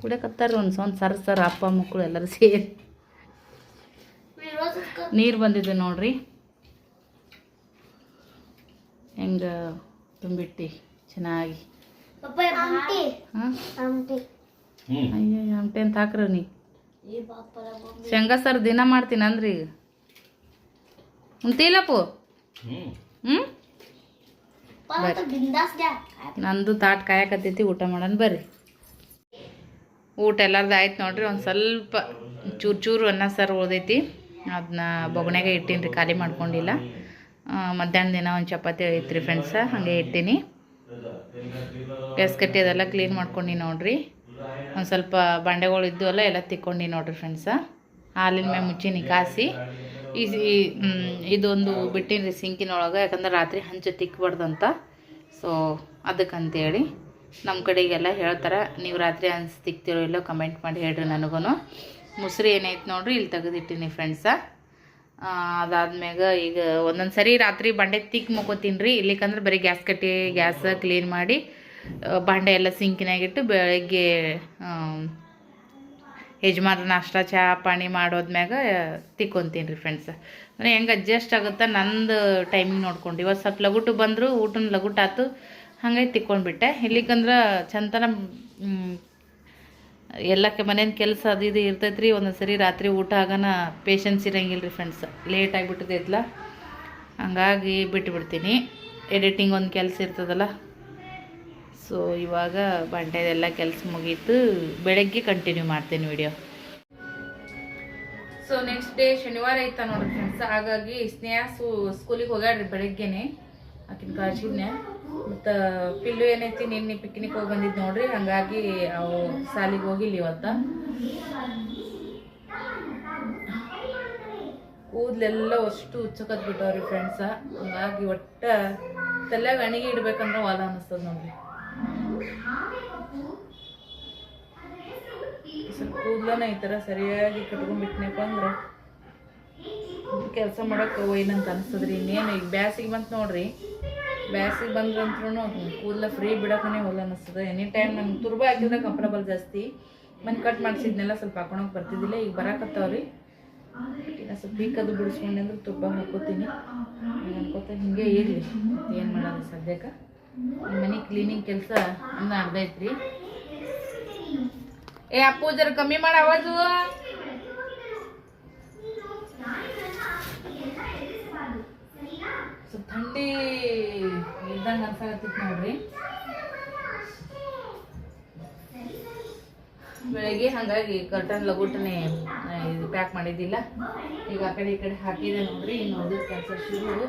ಕುಡಿಯಕತ್ತಾರ ಒಂದು ಸೊನ್ ಸರ್ ಸರ್ ಅಪ್ಪ ಮಕ್ಕಳು ಎಲ್ಲರೂ ಸೇರಿ. ನೀರು ಬಂದಿದೆ ನೋಡ್ರಿ. ಹೆಂಗೆ ತುಂಬಿಟ್ಟು? ಚೆನ್ನಾಗಿ. ಅಯ್ಯೋ ಆಮ್ಟೆ ಅಂತ ಹಾಕ್ರ ನೀ? ಶೇಂಗ ಸರ್ ದಿನ ಮಾಡ್ತೀನಿ ಅಂದ್ರಿ ಈಗ. ಉಂಟಿಲ್ಲಪ್ಪು ಹ್ಞೂ ನಂದು ತಾಟ್ ಕಾಯಕತ್ತೈತಿ ಊಟ ಮಾಡೋಣ ಬರ್ರಿ. ಊಟ ಎಲ್ಲಾರ್ದು ಆಯ್ತು ನೋಡ್ರಿ ಒಂದು ಸ್ವಲ್ಪ ಚೂರು ಚೂರು ಅನ್ನ ಸರ್ ಉಳ್ದೈತಿ. ಅದನ್ನ ಬೊಗಣೆಗೆ ಇಟ್ಟೀನಿ ರೀ ಖಾಲಿ ಮಾಡ್ಕೊಂಡಿಲ್ಲ. ಮಧ್ಯಾಹ್ನ ದಿನ ಒಂದು ಚಪಾತಿ ಐತ್ರಿ ಫ್ರೆಂಡ್ಸ ಹಾಗೆ ಇಡ್ತೀನಿ ಗ್ಯಾಸ್ ಕಟ್ಟಿ ಅದೆಲ್ಲ ಕ್ಲೀನ್ ಮಾಡ್ಕೊಂಡು ನೋಡ್ರಿ. ಒಂದು ಸ್ವಲ್ಪ ಬಂಡೆಗಳು ಇದ್ದು ಅಲ್ಲ ಎಲ್ಲ ತಿಕ್ಕೊಂಡು ನೋಡ್ರಿ ಫ್ರೆಂಡ್ಸ ಹಾಲಿನ ಮೇಲೆ ಮುಚ್ಚಿನಿ ಕಾಸಿ. ಈ ಇದೊಂದು ಬಿಟ್ಟಿನಿ ಸಿಂಕಿನೊಳಗೆ, ಯಾಕಂದ್ರೆ ರಾತ್ರಿ ಹಂಚು ತಿಕ್ಕಬಾರ್ದಂತ ಸೊ ಅದಕ್ಕಂತೇಳಿ ನಮ್ಮ ಕಡೆಗೆಲ್ಲ ಹೇಳ್ತಾರೆ, ನೀವು ರಾತ್ರಿ ಹಂಚು ತಿಕ್ತಿರೋ ಇಲ್ಲೋ ಕಮೆಂಟ್ ಮಾಡಿ ಹೇಳ್ರಿ ನನಗೂ ಮುಸ್ರಿ ಏನೈತೆ ನೋಡ್ರಿ, ಇಲ್ಲಿ ತೆಗೆದಿಟ್ಟಿನಿ ಫ್ರೆಂಡ್ಸ ಅದಾದ್ಮ್ಯಾಗ ಈಗ ಒಂದೊಂದು ಸರಿ ರಾತ್ರಿ ಬಂಡೆ ತಿಕ್ ಮುಕ್ಕೋತೀನಿ ರೀ ಇಲ್ಲಿಕಂದ್ರೆ ಬರೀ ಗ್ಯಾಸ್ ಕಟ್ಟಿ, ಗ್ಯಾಸ್ ಕ್ಲೀನ್ ಮಾಡಿ ಬಾಂಡೆ ಎಲ್ಲ ಸಿಂಕಿನಾಗಿಟ್ಟು ಬೆಳಗ್ಗೆ ಯಜಮಾನ್ರ ನಾಷ್ಟ, ಚಹಾ ಪಾನಿ ಮಾಡೋದ್ಮ್ಯಾಗ ತಿಕ್ಕೊಂತೀನಿ ರೀ ಫ್ರೆಂಡ್ಸ್ ಅಂದರೆ ಹೆಂಗೆ ಅಡ್ಜಸ್ಟ್ ಆಗುತ್ತೆ ನಂದು ಟೈಮಿಂಗ್ ನೋಡ್ಕೊಂಡು. ಇವತ್ತು ಸ್ವಲ್ಪ ಲಗುಟು ಬಂದರು ಊಟನ ಲಗುಟಾತು ಹಂಗಾಗಿ ತಿಕ್ಕೊಂಡ್ಬಿಟ್ಟೆ. ಇಲ್ಲಿಕಂದ್ರೆ ಚಂತನ ಮ್, ಎಲ್ಲ ಮನೇನ ಕೆಲಸ ಅದು ಇದು ಇರ್ತೈತೆ ರೀ ಒಂದೊಂದು ಸರಿ ರಾತ್ರಿ ಊಟ ಆಗೋಣ ಪೇಷನ್ಸ್ ಇರಂಗಿಲ್ಲ ರೀ ಫ್ರೆಂಡ್ಸ್ ಲೇಟ್ ಆಗಿಬಿಟ್ಟಿದೈತ್ಲ ಹಂಗಾಗಿ ಬಿಟ್ಬಿಡ್ತೀನಿ. ಎಡಿಟಿಂಗ್ ಒಂದು ಕೆಲಸ ಇರ್ತದಲ್ಲ. ಸೊ ಇವಾಗ ಬಂಟೆದೆಲ್ಲ ಕೆಲಸ ಮುಗೀತು. ಬೆಳಗ್ಗೆ ಕಂಟಿನ್ಯೂ ಮಾಡ್ತೀನಿ ವಿಡಿಯೋ ಸೊ ನೆಕ್ಸ್ಟ್ ಡೇ ಶನಿವಾರ ಐತ ನೋಡ್ರಿ ಫ್ರೆಂಡ್ಸ್ ಹಾಗಾಗಿ ಸ್ನೇಹ ಸ್ಕೂಲಿಗೆ ಹೋಗ್ಯಾಡ್ರಿ ಬೆಳಗ್ಗೆನೆ. ಆಕಿನ ಕಳ್ಸಿದ್ನೆ ಮತ್ತು ಪಿಲ್ಲು ಏನೈತಿ ನಿನ್ನೆ ಪಿಕ್ನಿಕ್ ಹೋಗಿ ಬಂದಿದ್ದು ನೋಡ್ರಿ, ಹಂಗಾಗಿ ಅವು ಸಾಲಿಗೆ ಹೋಗಿಲ್ಲ ಇವತ್ತು. ಕೂದಲೆಲ್ಲ ಅಷ್ಟು ಉಚ್ಚಕತ್ ಬಿಟ್ಟವ್ರಿ ಫ್ರೆಂಡ್ಸ ಹಂಗಾಗಿ ಒಟ್ಟ ತಲೆಯಾಗ ಅಣಿಗೆ ಇಡ್ಬೇಕಂದ್ರೆ ವಾದ ಅನಿಸ್ತದ ನೋಡ್ರಿ. ಸ್ವಲ್ಪ ಕೂದಲನ ಈ ಥರ ಸರಿಯಾಗಿ ಕಟ್ಕೊಂಡ್ಬಿಟ್ನಪ್ಪ ಅಂದ್ರೆ ಕೆಲಸ ಮಾಡೋಕೆ ಒಯ್ನಂತ ಅನಿಸ್ತದ್ರಿ ಇನ್ನೇನು ಈಗ ಬ್ಯಾಸಿಗೆ ಬಂತು ನೋಡ್ರಿ. ಬ್ಯಾಸಿಗೆ ಬಂದ್ರಂತ್ರೂ ಕೂದಲ ಫ್ರೀ ಬಿಡೋಕೆ ಹೊಲ ಅನಿಸ್ತದೆ ಎನಿ ಟೈಮ್ ನಂಗೆ ತುರ್ಬ ಹಾಕಿದ್ರೆ ಕಂಫರ್ಟಬಲ್ ಜಾಸ್ತಿ. ಮನೆ ಕಟ್ ಮಾಡಿಸಿದ್ನೆಲ್ಲ ಸ್ವಲ್ಪ ಹಾಕೊಳಕ್ ಬರ್ತಿದ್ದಿಲ್ಲ, ಈಗ ಬರಾಕತ್ತಾವ್ರಿ. ಇನ್ನು ಸ್ವಲ್ಪ ಬೀಕದು ಬಿಡಿಸ್ಕೊಂಡೆ ಅಂದ್ರೆ ತುಪ್ಪ ಹಾಕೋತೀನಿ. ಅನ್ಕೋತ ಹಿಂಗೆ ಇರಲಿ. ಏನು ಮಾಡೋದು ಸದ್ಯಕ್ಕೆ? ಮನೆ ಕ್ಲೀನಿಂಗ್ ಕೆಲಸ ಅನ್ನ ಅರ್ಧ ಐತ್ರಿ. ಏ, ಅಪ್ಪು ಜರ ಕಮ್ಮಿ ಮಾಡಿ ಆವಾಜು ಸ್ವಲ್ಪ ಥಂಡಿ ಅನ್ಸಾಕತ್ತಿತ್ತು ನೋಡ್ರಿ. ಬೆಳಗ್ಗೆ ಹಾಗಾಗಿ ಕರ್ಟನ್ ಲಗುಟನೆ ಇದು ಪ್ಯಾಕ್ ಮಾಡಿದ್ದಿಲ್ಲ. ಈಗ ಆ ಕಡೆ ಈ ಕಡೆ ಹಾಕಿದೆ ನೋಡ್ರಿ, ಇನ್ನು ಓದಿದ ಕೆಲಸ ಶುರು.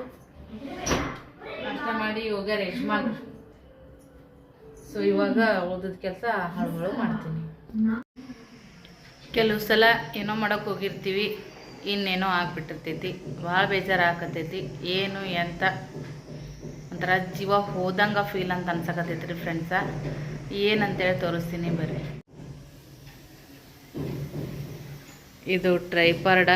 ನಾಷ್ಟ ಮಾಡಿ ಹೋಗ್ಯಾರ ರೇಷ್ಮಾ ಸೊ ಇವಾಗ ಓದಿದ ಕೆಲಸ ಹಾಳುಗಳು ಮಾಡ್ತೀನಿ. ಕೆಲವು ಸಲ ಏನೋ ಮಾಡೋಕೆ ಹೋಗಿರ್ತೀವಿ, ಇನ್ನೇನೋ ಆಗ್ಬಿಟ್ಟಿರ್ತೈತಿ ಭಾಳ ಬೇಜಾರು ಆಕತೈತಿ ಏನು ಎಂತ. ಒಂಥರ ಜೀವ ಹೋದಂಗೆ ಫೀಲ್ ಅಂತ ಅನ್ಸಕತ್ತೈತ್ರಿ ರೀ ಫ್ರೆಂಡ್ಸ ಏನಂತೇಳಿ ತೋರಿಸ್ತೀನಿ ಬರ್ರಿ. ಇದು ಟ್ರೈಪರ್ಡ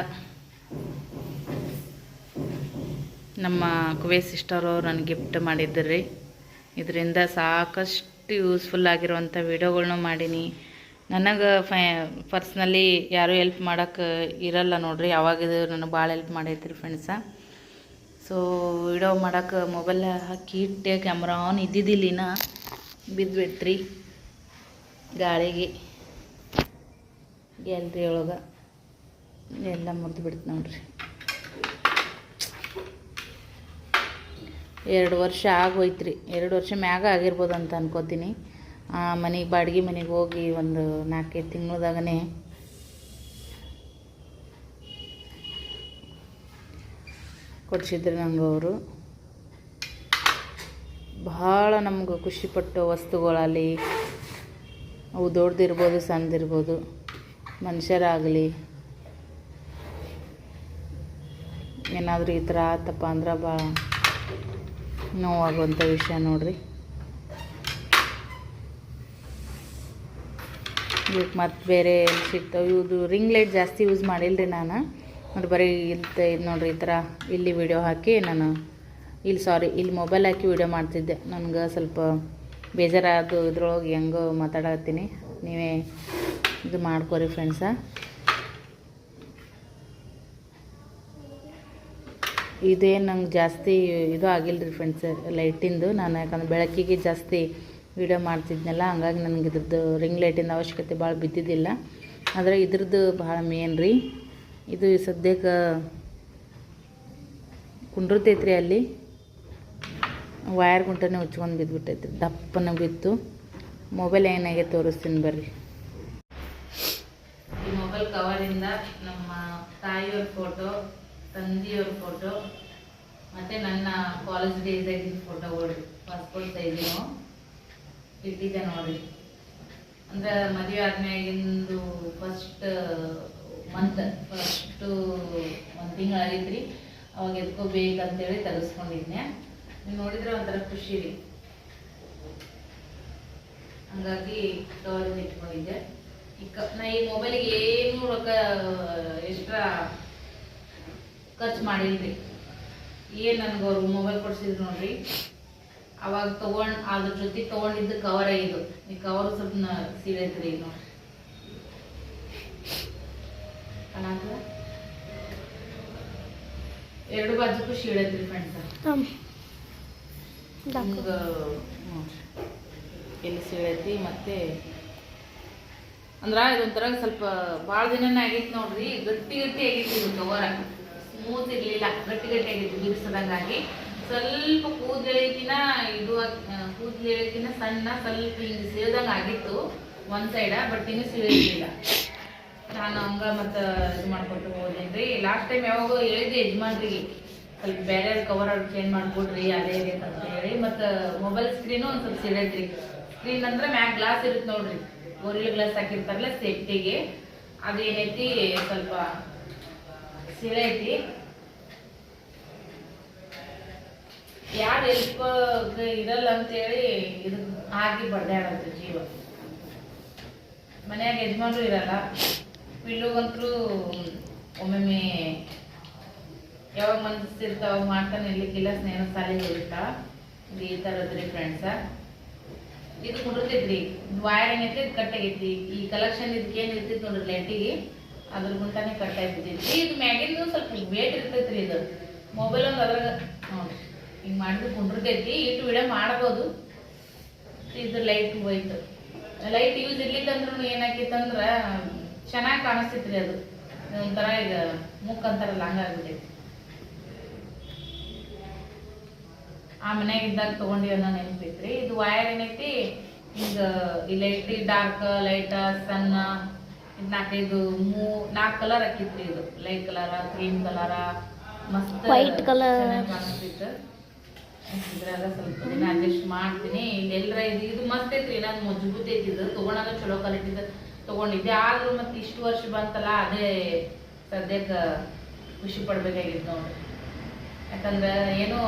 ನಮ್ಮ ಕುವೆ ಸಿಸ್ಟರ್ ಅವರು ನನಗೆ ಗಿಫ್ಟ್ ಮಾಡಿದ್ರಿ. ಇದರಿಂದ ಸಾಕಷ್ಟು ಯೂಸ್ಫುಲ್ ಆಗಿರುವಂಥ ವಿಡಿಯೋಗಳ್ನು ಮಾಡೀನಿ. ನನಗೆ ಫೈ ಪರ್ಸ್ನಲಿ ಯಾರೂ ಹೆಲ್ಪ್ ಮಾಡೋಕ್ಕೆ ಇರಲ್ಲ ನೋಡ್ರಿ. ಯಾವಾಗ ನನಗೆ ಭಾಳ ಹೆಲ್ಪ್ ಮಾಡೈತ್ರಿ ಫ್ರೆಂಡ್ಸ ಸೊ ವಿಡಿಯೋ ಮಾಡೋಕೆ ಮೊಬೈಲ್ ಹಾಕಿ ಇಟ್ಟೆ ಕ್ಯಾಮ್ರಾ ಆನ್ ಇದ್ದಿದ್ದಿಲ್ಲಿನ ಬಿದ್ದುಬಿಟ್ರಿ ಗಾಳಿಗೆ. ಗ್ಯಾಲ್ರಿ ಒಳಗೆ. ಎಲ್ಲ ಮುರಿದು ಬಿಡ್ತು ನೋಡ್ರಿ. ಎರಡು ವರ್ಷ ಆಗೋಯ್ತ್ರಿ. ಎರಡು ವರ್ಷ ಮ್ಯಾಗ ಆಗಿರ್ಬೋದು ಅಂತ ಅನ್ಕೋತೀನಿ ಮನೆಗೆ, ಬಾಡಿಗೆ ಮನೆಗೆ ಹೋಗಿ ಒಂದು ನಾಲ್ಕೈದು ತಿಂಗಳದಾಗನೇ ಕೊಡಿಸಿದ್ರು ನಂಗೆ ಅವರು. ಭಾಳ ನಮ್ಗೆ ಖುಷಿಪಟ್ಟ ವಸ್ತುಗಳಲ್ಲಿ ಅವು ದೊಡ್ಡದಿರ್ಬೋದು ಸಣ್ಣದಿರ್ಬೋದು, ಮನುಷ್ಯರಾಗಲಿ. ಏನಾದರೂ ಈ ಥರ ಆತಪ್ಪ ಅಂದ್ರೆ ಭಾಳ ನೋವಾಗುವಂಥ ವಿಷಯ ನೋಡ್ರಿ. ಇವಕ್ಕೆ ಮತ್ತು ಬೇರೆ ಸಿಗ್ತಾವೆ? ಇವ್ದು ರಿಂಗ್ ಲೈಟ್ ಜಾಸ್ತಿ ಯೂಸ್ ಮಾಡಿಲ್ಲ ರೀ ನಾನು. ಮತ್ತು ಬರೀ ಇಲ್ತ ಇದು ನೋಡ್ರಿ ಈ ಥರ ಇಲ್ಲಿ ವಿಡಿಯೋ ಹಾಕಿ ನಾನು ಇಲ್ಲಿ ಸಾರಿ ಇಲ್ಲಿ ಮೊಬೈಲ್ ಹಾಕಿ ವಿಡಿಯೋ ಮಾಡ್ತಿದ್ದೆ. ನನಗೆ ಸ್ವಲ್ಪ ಬೇಜಾರಾದು ಇದ್ರೊಳಗೆ ಹೆಂಗೋ ಮಾತಾಡತ್ತೀನಿ. ನೀವೇ ಇದು ಮಾಡ್ಕೋರಿ ಫ್ರೆಂಡ್ಸ ಇದೇನು ನಂಗೆ ಜಾಸ್ತಿ ಇದು ಆಗಿಲ್ಲ ರೀ ಫ್ರೆಂಡ್ಸ್ ಲೈಟಿಂದು ನಾನು ಯಾಕಂದ್ರೆ ಬೆಳಕಿಗೆ ಜಾಸ್ತಿ ವಿಡಿಯೋ ಮಾಡ್ತಿದ್ನಲ್ಲ, ಹಂಗಾಗಿ ನನಗೆ ಇದ್ರದ್ದು ರಿಂಗ್ ಲೈಟಿಂದ ಅವಶ್ಯಕತೆ ಭಾಳ ಬಿದ್ದಿದ್ದಿಲ್ಲ. ಆದರೆ ಇದ್ರದ್ದು ಭಾಳ ಮೇನ್ ರೀ. ಇದು ಸದ್ಯಕ್ಕೆ ಕುಂಡಿರ್ತೈತ್ರಿ ಅಲ್ಲಿ. ವಯರ್ ಗುಂಟನೇ ಉಚ್ಕೊಂಡು ಬಿದ್ದುಬಿಟ್ಟೈತ್ರಿ ದಪ್ಪನ ಬಿತ್ತು ಮೊಬೈಲ್ ಏನಾಗೈತೆ ತೋರಿಸ್ತೀನಿ ಬರ್ರಿ. ಈ ಮೊಬೈಲ್ ಕವರಿಂದ ನಮ್ಮ ತಾಯಿಯವ್ರ ಫೋಟೋ ತಂದೆಯವ್ರ ಫೋಟೋ ಮತ್ತು ನನ್ನ ಕಾಲೇಜ್ ಡೇಸಾಗಿದ್ದ ಫೋಟೋಗಳು ಪಾಸ್ಪೋರ್ಟ್ ಸೈಜಿನು ಇಟ್ಟಿದ್ದೆ ನೋಡಿ ಅಂದ್ರೆ ಮದುವೆ ಆದ್ಮೇಲೆ ಫಸ್ಟ್ ಮಂತ್ ಫಸ್ಟು ಒಂದು ತಿಂಗಳು ರೀ ಅವಾಗ ಎತ್ಕೋಬೇಕಂತೇಳಿ ತೆಗೆಸ್ಕೊಂಡಿದ್ನೆ ನೀವು ನೋಡಿದ್ರೆ ಒಂಥರ ಖುಷಿ ರೀ. ಹಂಗಾಗಿ ಕವರಿಂದ ಇಟ್ಕೊಂಡಿದ್ದೆ. ಈ ಕ ನಾ ಈ ಮೊಬೈಲಿಗೆ ಏನು ರೊಕ್ಕ ಎಕ್ಸ್ಟ್ರಾ ಖರ್ಚು ಮಾಡಿಲ್ರಿ. ಏನು ನನಗೆ ಅವ್ರು ಮೊಬೈಲ್ ಕೊಡ್ಸಿದ್ರು ನೋಡ್ರಿ. ಅವಾಗ ತೊಗೊಂಡು, ಅದ್ರ ಜೊತೆ ತೊಗೊಂಡಿದ್ದು ಕವರ್ ಇದು ಈ ಕವರ್ ಸ್ವಲ್ಪ ಸೀರೆ ಈಗ ನೋಡಿ ಎರಡು ಬಾಜುಕು ಸೀಳೈತ್ರಿ ಫ್ರೆಂಡ್ಸ್ ಹಿಂಗ ಎಲ್ಲಿ ಸೀಳೈತಿ ಮತ್ತೆ ಅಂದ್ರ ಇದೊಂಥರ ಸ್ವಲ್ಪ ಭಾಳ ದಿನನೇ ಆಗೈತಿ ನೋಡ್ರಿ. ಗಟ್ಟಿ ಗಟ್ಟಿ ಆಗೈತಿ ಇದು ಕವರ ಸ್ಮೂತ್ ಇರಲಿಲ್ಲ. ಗಟ್ಟಿ ಗಟ್ಟಿ ಆಗೈತಿ ಬಿಡಿಸದಂಗಾಗಿ ಸ್ವಲ್ಪ ಕೂದಲೆಳಕಿನ ಇದು ಕೂದಲೆಳಕಿನ ಸಣ್ಣ ಸ್ವಲ್ಪ ಹಿಂಗೆ ಸೀಳ್ದಂಗೆ ಆಗಿತ್ತು ಒಂದ್ ಸೈಡ ಬಟ್ ಇನ್ನೂ ಸೀಳಿರ್ಲಿಲ್ಲ ನಾನು ಹಂಗ ಮತ್ತು ಇದು ಮಾಡ್ಕೊತ ಹೋದೇನ್ರಿ. ಲಾಸ್ಟ್ ಟೈಮ್ ಯಾವಾಗ ಹೇಳಿದ್ದೆ ಯಜಮಾನ್ರಿಗೆ, ಸ್ವಲ್ಪ ಬೇರೆ ಕವರ್ ಚೇಂಜ್ ಮಾಡ್ಕೊಡ್ರಿ, ಅದೇ ಅಂತ ಹೇಳಿ. ಮತ್ತು ಮೊಬೈಲ್ ಸ್ಕ್ರೀನು ಒಂದು ಸ್ವಲ್ಪ ಸಿಡೈತ್ರಿ ಸ್ಕ್ರೀನ್ ಅಂದ್ರೆ ಮ್ಯಾಗ್ ಗ್ಲಾಸ್ ಇರುತ್ತೆ ನೋಡ್ರಿ. ಗೋರಿಲ್ ಗ್ಲಾಸ್ ಹಾಕಿರ್ತಾರಲ್ಲ ಸೇಫ್ಟಿಗೆ ಅದು ಏನೈತಿ, ಸ್ವಲ್ಪ ಸಿಳೈತಿ ಯಾರು ಹೆಲ್ಪ್ ಇರಲ್ಲ ಅಂತೇಳಿ ಇದು ಹಾಕಿ ಬಡ್ದಾಡತ್ತೆ ಜೀವ. ಮನೆಯಾಗ ಯಜಮಾನ್ರು ಇರಲ್ಲ. ಪಿಲ್ಲುಗಂತೂ ಒಮ್ಮೊಮ್ಮೆ ಯಾವಾಗ ಮನಸ್ಸಿರ್ತಾವ ಮಾಡ್ತಾನೆ ಇರ್ಲಿಕ್ಕಿಲ್ಲ, ಸ್ನೇಹ ಸಾಲಿಗೆ ಇರ್ತಾಳ ಇದು ಈ ಥರದ್ರಿ ಫ್ರೆಂಡ್ಸ ಇದು ಕುಡಿರ್ತೈತ್ರಿ ವೈರ್ ಏನೈತಿ ಇದು ಕಟ್ಟಾಗೈತಿ ಈ ಕಲೆಕ್ಷನ್ ಇದಕ್ಕೆ ಏನು ಇರ್ತೈತಿ ನೋಡ್ರಿ ಲೈಟಿಗೆ ಅದ್ರ ಗುಂಟಾನೆ ಕಟ್ ಆಗ್ಬಿಟ್ಟಿದ್ರಿ. ಇದು ಮ್ಯಾಗಿಂದು ಸ್ವಲ್ಪ ವೇಟ್ ಇರ್ತೈತ್ರಿ ಇದು. ಮೊಬೈಲ್ ಒಂದು ಅದ್ರಾಗ ನೋಡ್ರಿ. ಹಿಂಗೆ ಮಾಡಿದ್ರೆ ಕುಂಡಿರ್ತೈತಿ ಇಟ್ಟು ವಿಡಿಯೋ ಮಾಡ್ಬೋದು. ಇದು ಲೈಟ್ ಹೋಯ್ತು. ಲೈಟ್ ಯೂಸ್ ಇರ್ಲಿಕ್ಕಂದ್ರೂ ಏನಾಕೈತಂದ್ರ ಚೆನ್ನಾಗಿ ಕಾಣಿಸ್ತಿತ್ರಿ ಅದು. ಒಂಥರ ಈಗ ಮುಖ ಅಂತಾರಲ್ಲ ಹಂಗಾಗ್ಬಿಟ್ಟೈತಿ ಆ ಮನೆಯಾಗ ಇದ್ದಾಗ ತಗೊಂಡಿ ಅನ್ನೋ ನೆನಪೈತ್ರಿ. ಇದು ವಯರ್ ಏನೈತಿ ಈಗ ಈ ಲೈಟ್ ಡಾರ್ಕ್ ಲೈಟ್ ಸಣ್ಣ ಇದು ನಾಲ್ಕೈದು ಮೂ ನಾಲ್ಕು ಕಲರ್ ಹಾಕಿತ್ರಿ ಇದು. ಲೈಟ್ ಕಲರ ಕ್ರೀಮ್ ಕಲರ ಮಸ್ತ್ ವೈಟ್ ಕಲರ್ ಕಾಣಿಸ್ತಿತ್ತು. ಇದ್ರಾಗ ಸ್ವಲ್ಪ ದಿನ ಅಡ್ಜಸ್ಟ್ ಮಾಡ್ತೀನಿ. ಇಲ್ಲೆಲ್ಲರ ಇದು ಇದು ಮಸ್ತ್ ಐತ್ರಿ ನಾನು ಮಜಬೂತ್ ಐತಿ ಇದು. ತಗೊಳಾಗ ಚಲೋ ಕ್ವಾಲಿಟಿದ ತಗೊಂಡಿದ್ದೆ. ಆದ್ರೂ ಮತ್ತೆ ಇಷ್ಟು ವರ್ಷ ಬಂತಲ್ಲ, ಅದೇ ಸದ್ಯಕ್ಕೆ ಖುಷಿ ಪಡ್ಬೇಕಾಗಿತ್ತು ನೋಡ್ರಿ ಯಾಕಂದ್ರೆ ಏನು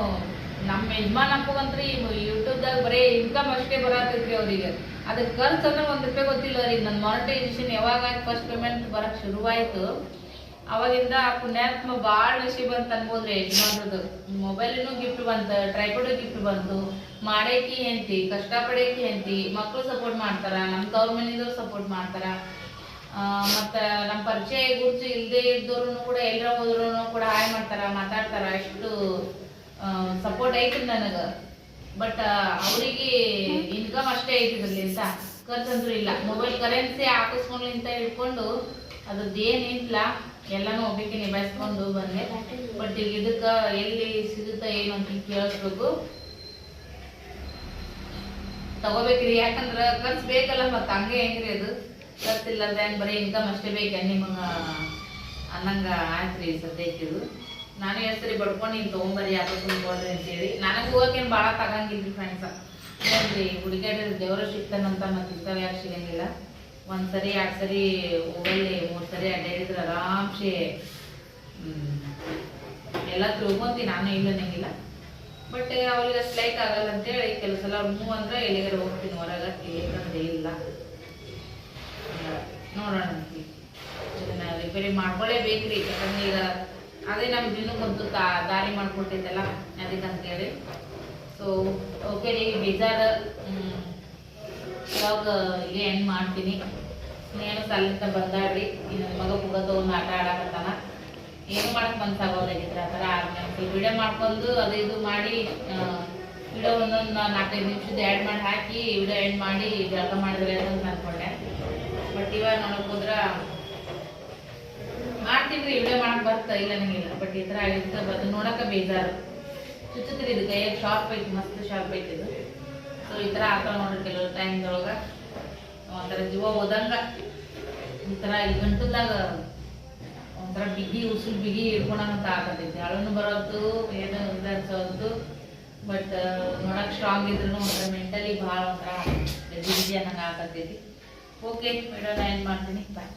ನಮ್ಮ ಯಜಮಾನ್ ಅಪ್ಪಗಂತ್ರಿ ಯೂಟ್ಯೂಬ್ದಾಗ ಬರೀ ಇನ್ಕಮ್ ಅಷ್ಟೇ ಬರತೈತ್ರಿ ಅವ್ರಿಗೆ. ಅದಕ್ಕೆ ಖರ್ಚು ಅಂದ್ರೆ ಒಂದು ರೂಪಾಯಿ ಗೊತ್ತಿಲ್ಲ ರೀ ನನ್ನ ಮಾನಿಟೈಸೇಷನ್ ಯಾವಾಗ ಫಸ್ಟ್ ಪೇಮೆಂಟ್ ಬರಕ್ಕೆ ಶುರುವಾಯ್ತು. ಅವಾಗಿಂದ ಪುಣ್ಯಾತ್ಮ ಭಾಳ ನಶೀಬ್ ಅಂತ ಅನ್ಬೋದ್ರಿ ಯಜಮಾನ್ರದ್ದು ಮೊಬೈಲಿನೂ ಗಿಫ್ಟ್ ಬಂತ ಟ್ರೈಪೋಡು ಗಿಫ್ಟ್ ಬಂತು. ಮಾಡೇಕಿ ಕಷ್ಟ ಕಷ್ಟಪಡೇಕಿ ಹೆಂಡ್ತಿ ಮಕ್ಕಳು ಸಪೋರ್ಟ್ ಮಾಡ್ತಾರ ನಮ್ಮ ತವ್ರ ಮನೆದವ್ರು ಸಪೋರ್ಟ್ ಮಾಡ್ತಾರ ಮತ್ತು ನಮ್ಮ ಪರಿಚಯ ಗುರುತು ಇಲ್ಲದೆ ಇದ್ದವ್ರು ಕೂಡ ಎಲ್ಲರ ಹೋದ್ರು ಕೂಡ ಹಾಯ್ ಮಾಡ್ತಾರ, ಮಾತಾಡ್ತಾರ. ಎಷ್ಟು ಸಪೋರ್ಟ್ ಐತಿ ನನಗೆ. ಬಟ್ ಅವರಿಗೆ ಇನ್ಕಮ್ ಅಷ್ಟೇ ಐತಿ ಇದ್ರಲ್ಲಿಂದ ಖರ್ಚಂದ್ರೂ ಇಲ್ಲ. ಮೊಬೈಲ್ ಕರೆನ್ಸಿ ಹಾಕಿಸ್ಕೊಂಡ್ಲಿಂತ ಹಿಡ್ಕೊಂಡು ಅದ್ರದ್ದು ಏನಿಲ್ಲ ಎಲ್ಲಾನು ಒಬ್ಬಕ್ಕೆ ನಿಭಾಯಿಸ್ಕೊಂಡು ಬಂದೆ. ಬಟ್ ಈಗ ಇದಕ್ಕ ಎಲ್ಲಿ ಸಿಗುತ್ತಾ ಏನು ಅಂತ ಕೇಳಿಸ್ಬೇಕು ತಗೋಬೇಕ್ರಿ. ಯಾಕಂದ್ರ ಖರ್ಚು ಬೇಕಲ್ಲ ಮತ್ತ ಹಂಗೆ ಹೆಂಗ್ರಿ ಅದು? ಖರ್ಚಿಲ್ಲ ಹೆಂಗ್ ಬರೀ ಇನ್ಕಮ್ ಅಷ್ಟೇ ಬೇಕ ನಿಮಗೆ ಅನ್ನಂಗ ಆಯ್ತ್ರಿ ಸದ್ಯಕ್ಕೆ ಇದು. ನಾನು ಹೆಸರಿ ಬಡ್ಕೊಂಡು ನೀನ್ ತಗೊಂಬರಿ, ಯಾಕೆ ಅಂತ ಅಂತೇಳಿ. ನನಗೆ ಹೋಗಕ್ಕೇನು ಭಾಳ ತಗಂಗಿಲ್ರಿ ಫ್ರೆಂಡ್ಸ್ ಏನ್ರಿ ಹುಡುಗಿಯರು ದೇವರ ಸಿಗ್ತಾನಂತ ಮತ್ತೆ ಯಾಕೆ ಸಿಗಂಗಿಲ್ಲ. ಒಂದ್ ಸರಿ ಎರಡು ಸರಿ ಹೋಗಲಿ ಮೂರು ಸರಿ ಅಡ್ಡಾಡಿದ್ರೆ ಆರಾಮ್ಸೆ ಎಲ್ಲ ತಿಳ್ಕೊಂತೀನಿ, ನಾನು ಇಲ್ಲ ನಂಗಿಲ್ಲ ಬಟ್ ಅವ್ರಿಗೆ ಅಷ್ಟು ಲೈಕ್ ಆಗಲ್ಲ ಅಂತೇಳಿ, ಕೆಲವು ಸಲ ಮೂವ್ ಅಂದ್ರೆ ಎಲ್ಲಿಗಾರ ಹೋಗ್ತೀನಿ ಹೊರಗೆ ಅಂದ್ರೆ ಇಲ್ಲ. ನೋಡೋಣ ಇದನ್ನ ರಿಪೇರಿ ಮಾಡ್ಕೊಳ್ಳೇಬೇಕ್ರಿ ಯಾಕಂದ್ರೆ ಈಗ ಅದೇ ನಮ್ಗೆ ದಿನಕ್ಕೊಂದು ದಾರಿ ಮಾಡ್ಕೊಟ್ಟಿದ್ದಲ್ಲ ಅದಕ್ಕಂತೇಳಿ ಸೊ ಓಕೆ ರೀ, ಬೇಜಾರ ಇವಾಗ ಇಲ್ಲೇ ಎಂಡ್ ಮಾಡ್ತೀನಿ. ಏನು ಸಾಲಿಂದ ಬಂದಾಡ್ರಿ ನನ್ನ ಮಗ ಪುಗ ಒಂದು ಆಟ ಆಡಕತ್ತಾನ. ಏನು ಮಾಡಕ್ ಮನ್ಸಾಗೋದಾಗಿದ್ರೆ ಆ ಥರ ಆದ್ಮೇಲೆ ವಿಡಿಯೋ ಮಾಡ್ಕೊಂಡು ಅದು ಇದು ಮಾಡಿ ವಿಡಿಯೋ ಒಂದೊಂದು ನಾಲ್ಕೈದು ನಿಮಿಷದ ಆ್ಯಡ್ ಮಾಡಿ ಹಾಕಿ ವಿಡಿಯೋ ಎಂಡ್ ಮಾಡಿ ಜಳಕ ಮಾಡಿದ್ರೆ ಅಂತ ಅನ್ಕೊಂಡೆ. ಬಟ್ ಇವಾಗ ನೋಡಕ್ ಹೋದ್ರ ಮಾಡ್ತೀನಿ ವಿಡಿಯೋ ಮಾಡಕ್ ಬರ್ತಾ ಇಲ್ಲ ನನಗಿಲ್ಲ ಬಟ್ ಈ ಥರ ಆಗಿರ್ತಾ ಅದು ನೋಡಕ ಬೇಜಾರು. ಚುಚ್ಚುತ್ತೀರಿ ಇದು ಕೈಯಾಗ ಶಾರ್ಪ್ ಐತಿ, ಮಸ್ತ್ ಶಾರ್ಪ್ ಐತಿ ಇದು. ಸೊ ಈ ಥರ ಆಗ್ತಾವ ನೋಡ್ರಿ ಕೆಲವು ಟೈಮ್ದೊಳಗೆ ಒಂಥರ ಜೀವ ಹೋದಂಗ. ಥರ ಈ ಗಂಟದಾಗ ಒಂಥರ ಬಿಗಿ ಉಸಿರು ಬಿಗಿ ಹಿಡ್ಕೊಳಂತ ಆಗತೈತಿ ಅಳನ್ನು ಬರೋದು, ಏನು ಇದು ಬಟ್ ನೋಡಕ್ ಸ್ಟ್ರಾಂಗ್ ಇದ್ರು ಒಂಥರ ಮೆಂಟಲಿ ಭಾಳ ಒಂಥರ ಬಿಜಿ ಅನ್ನಂಗೆ ಆಗತೈತಿ ಓಕೆ ನಾನು ಏನು ಮಾಡ್ತೀನಿ. ಬಾಯ್